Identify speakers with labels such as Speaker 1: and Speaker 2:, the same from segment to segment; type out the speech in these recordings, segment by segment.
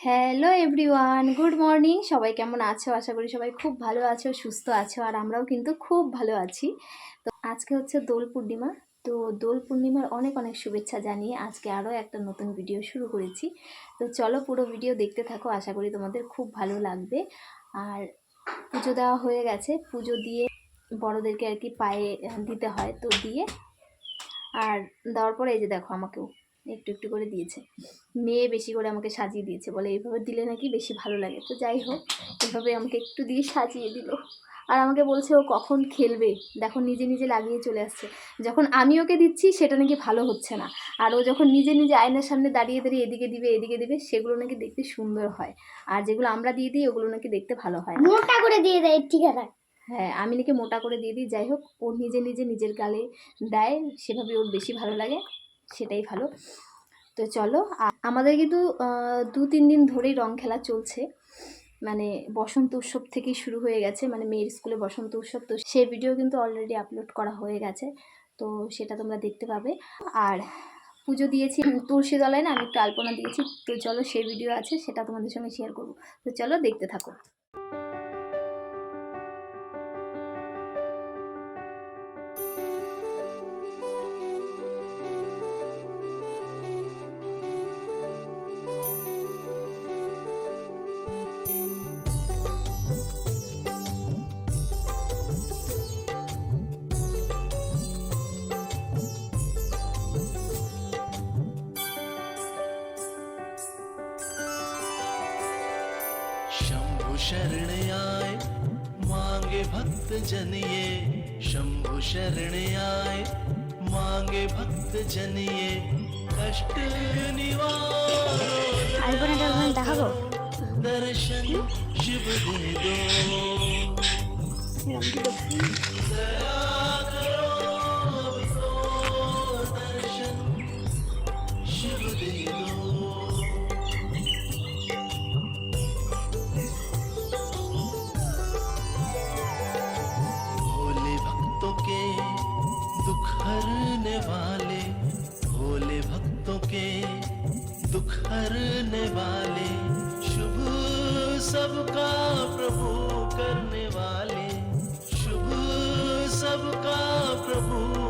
Speaker 1: Hello everyone good morning সবাই কেমন আছো? আশা করি সবাই খুব ভালো আছো, সুস্থ আছো, আর আমরাও কিন্তু খুব ভালো আছি। তো আজকে হচ্ছে দোল পূর্ণিমা। তো দোল পূর্ণিমার অনেক অনেক শুভেচ্ছা জানিয়ে আজকে আরও একটা নতুন ভিডিও শুরু করেছি। তো চলো পুরো ভিডিও দেখতে থাকো, আশা করি তোমাদের খুব ভালো লাগবে। আর পুজো দেওয়া হয়ে গেছে। পুজো দিয়ে বড়দেরকে আর কি পায়ে দিতে হয়, তো দিয়ে। আর দেওয়ার পরে এই যে দেখো আমাকেও একটু একটু করে দিয়েছে। মেয়ে বেশি করে আমাকে সাজিয়ে দিয়েছে বলে এইভাবে দিলে নাকি বেশি ভালো লাগে। তো যাই হোক এভাবে আমাকে একটু দিয়ে সাজিয়ে দিল। আর আমাকে বলছে ও কখন খেলবে? দেখো নিজে নিজে লাগিয়ে চলে আসছে। যখন আমি ওকে দিচ্ছি সেটা নাকি ভালো হচ্ছে না। আর ও যখন নিজে নিজে আয়নার সামনে দাঁড়িয়ে দাঁড়িয়ে এদিকে দিবে এদিকে দিবে সেগুলো নাকি দেখতে সুন্দর হয়। আর যেগুলো আমরা দিয়ে দিই ওগুলো নাকি দেখতে ভালো হয়
Speaker 2: মোটা করে দিয়ে দেয় ঠিকানা।
Speaker 1: হ্যাঁ আমি নাকি মোটা করে দিয়ে দিই যাই হোক ও নিজে নিজে নিজের গালে দেয় সেভাবে ওর বেশি ভালো লাগে। সেটাই ভালো। তো চলো আমাদের কিন্তু দু তিন দিন ধরেই রং খেলা চলছে। মানে বসন্ত উৎসব থেকেই শুরু হয়ে গেছে। মানে মেয়ের স্কুলে বসন্ত উৎসব, তো সেই ভিডিও কিন্তু অলরেডি আপলোড করা হয়ে গেছে। তো সেটা তোমরা দেখতে পাবে। আর পুজো দিয়েছি তুলসী তলায় না আমি একটু আলপনা দিয়েছি। তো চলো সেই ভিডিও আছে, সেটা তোমাদের সঙ্গে শেয়ার করব। তো চলো দেখতে থাকো।
Speaker 3: शरणे आए मांगे भक्त जनिए शंभु शरणे आए मांगे भक्त जनिए कष्ट निवारो दर्शन शिव दे दो दुख हरने वाले शुभ सबका प्रभु करने वाले शुभ सबका प्रभु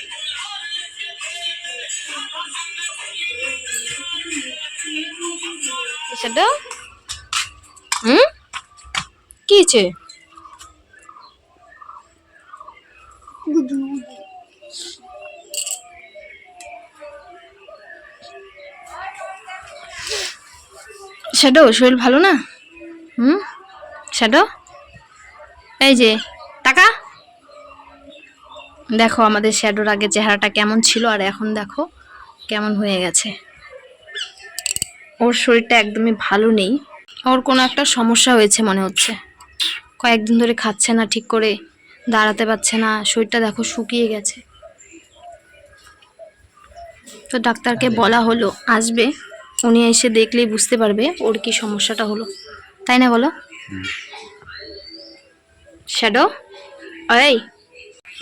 Speaker 4: সেটা হুম? কি শ্যাডো, শরীর ভালো না? হুম? শ্যাডো? এই যে টাকা দেখো আমাদের শ্যাডোর আগে চেহারাটা কেমন ছিল আর এখন দেখো কেমন হয়ে গেছে। ওর শরীরটা একদমই ভালো নেই। ওর কোনো একটা সমস্যা হয়েছে মনে হচ্ছে। কয়েকদিন ধরে খাচ্ছে না ঠিক করে দাঁড়াতে পারছে না শরীরটা দেখো শুকিয়ে গেছে। তো ডাক্তারকে বলা হলো আসবে। উনি এসে দেখলেই বুঝতে পারবে ওর কি সমস্যাটা হলো। তাই না বলো? শ্যাডো? এই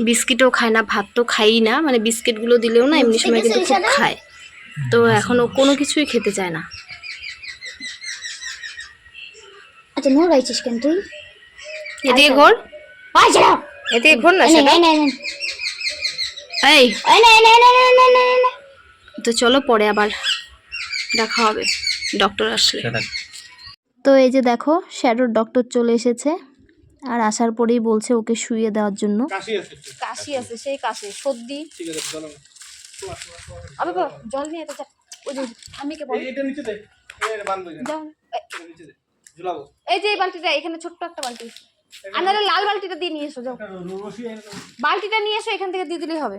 Speaker 4: বিস্কিটও খায় না ভাত তো খাই না। মানে বিস্কিটগুলো দিলেও না এমনি সময় কিন্তু খুব খায়। তো এখন ও কোনো কিছুই খেতে চায় না।
Speaker 2: আচ্ছা নোর গাইছিস কেন তুই?
Speaker 4: এদিকে ঘোর।
Speaker 2: আচ্ছা
Speaker 4: এদিকে ঘোর না সেটা
Speaker 2: নে, এই নে,
Speaker 4: এই
Speaker 2: এই। নে, এই নে, এই নে, এই নে, এই নে, এই নে।
Speaker 4: তো চলো পরে আবার দেখা হবে। ডক্টর আসলে।
Speaker 1: তো এই যে দেখো শ্যাডোর ডক্টর চলে এসেছে আর আসার পরেই বলছে ওকে শুয়ে দেওয়ার জন্য।
Speaker 4: কাশি আছে সেই কাশি। সর্দি। আবে বাবা, জল নিয়ে তো যা ওই যে আমিকে বল।
Speaker 5: এটা নিচে দে। এর
Speaker 4: যাও
Speaker 5: এটা নিচে দে। ঝুলাবো।
Speaker 4: এই যে এই বালতিটা এখানে ছোট্ট একটা বালতি। নাহলে লাল বালতিটা দিয়ে নিয়ে এসো যাও। বালতিটা নিয়ে এসো এখান থেকে দিয়ে দিলেই হবে।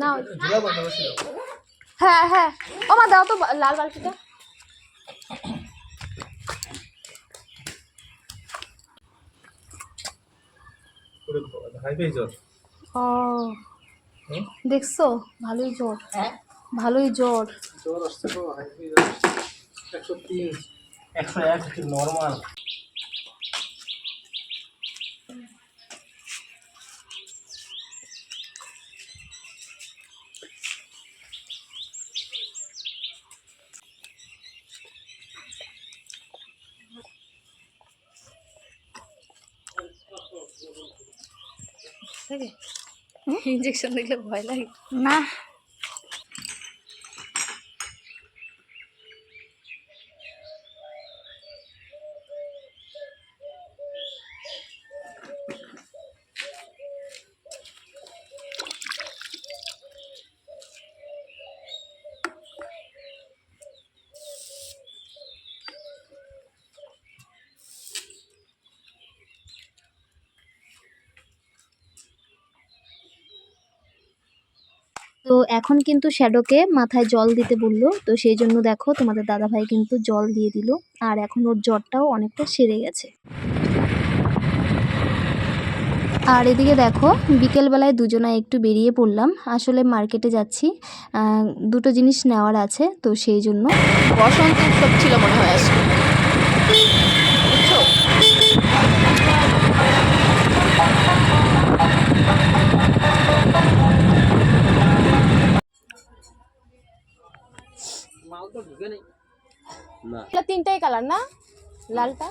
Speaker 4: না হ্যাঁ হ্যাঁ। ও মা দাও তো লাল বালতিটা। ও। দেখছ? ভালোই জ্বর। ভালোই জ্বর।
Speaker 5: জ্বর আসছে তো হাই একশো তিন। একশো এক নর্মাল
Speaker 4: ইঞ্জেকশন দেখলে ভয় লাগে।
Speaker 2: না।
Speaker 1: তো এখন কিন্তু শ্যাডোকে মাথায় জল দিতে বলল। তো সেই জন্য দেখো তোমাদের দাদাভাই কিন্তু জল দিয়ে দিল। আর এখন ওর জ্বরটাও অনেকটা সেরে গেছে। আর এদিকে দেখো, বিকেলবেলায় দুজনায় একটু বেরিয়ে পড়লাম। আসলে মার্কেটে যাচ্ছি। দুটো জিনিস নেওয়ার আছে, তো সেই জন্য।
Speaker 4: বসন্ত উৎসব ছিল মনে হয় আজকে। এটা তিনটাই কালার না? লালটা?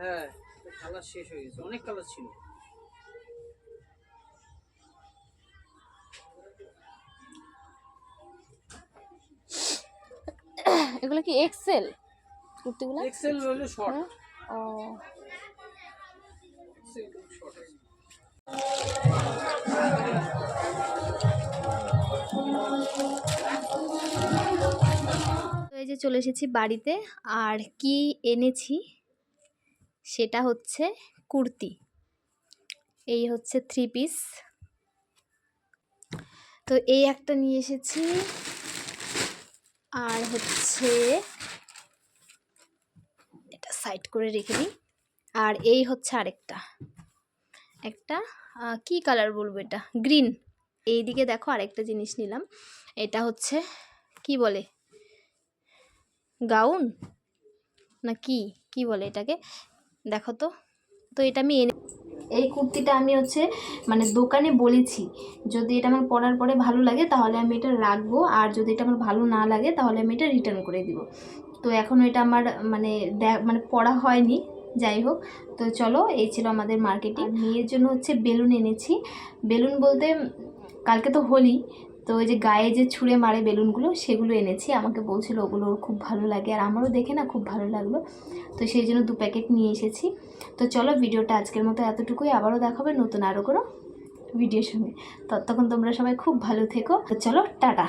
Speaker 6: হ্যাঁ কালার শেষ হয়ে গেছে অনেক কালার ছিল।
Speaker 4: এগুলো কি এক্সেল কুর্তিগুলো?
Speaker 6: এক্সেল হলো শর্ট
Speaker 4: ও।
Speaker 1: তো এই যে চলে এসেছি বাড়িতে আর কি এনেছি সেটা হচ্ছে কুর্তি। এই হচ্ছে থ্রি পিস তো এই একটা নিয়ে এসেছি। আর হচ্ছে এটা সাইড করে রেখে দিই। আর এই হচ্ছে আরেকটা। একটা কি কালার বলব এটা? গ্রিন এইদিকে দেখো আরেকটা জিনিস নিলাম। এটা হচ্ছে, কি বলে? গাউন? না কি? কি বলে এটাকে? দেখো তো। তো এটা আমি এনে এই কুর্তিটা আমি হচ্ছে মানে দোকানে বলেছি। যদি এটা আমার পরার পরে ভালো লাগে, তাহলে আমি এটা রাখব। আর যদি এটা আমার ভালো না লাগে, তাহলে আমি এটা রিটার্ন করে দিব। তো এখন এটা আমার মানে মানে পড়া হয়নি। যাই হোক, তো চলো, এই ছিল আমাদের মার্কেটিং মেয়ের জন্য হচ্ছে বেলুন এনেছি। বেলুন বলতে কালকে তো হোলি তো ওই যে গায়ে যে ছুঁড়ে মারে বেলুনগুলো, সেগুলো এনেছি। আমাকে বলছিল ওগুলো ওর খুব ভালো লাগে, আর আমারও দেখে না খুব ভালো লাগল। তো সেই জন্য দু প্যাকেট নিয়ে এসেছি। তো চলো ভিডিওটা আজকের মতো এতটুকুই। আবারও দেখাবে নতুন আরও কোনো ভিডিওর সঙ্গে। ততক্ষণ তোমরা সবাই খুব ভালো থেকো। তো চলো, টাটা।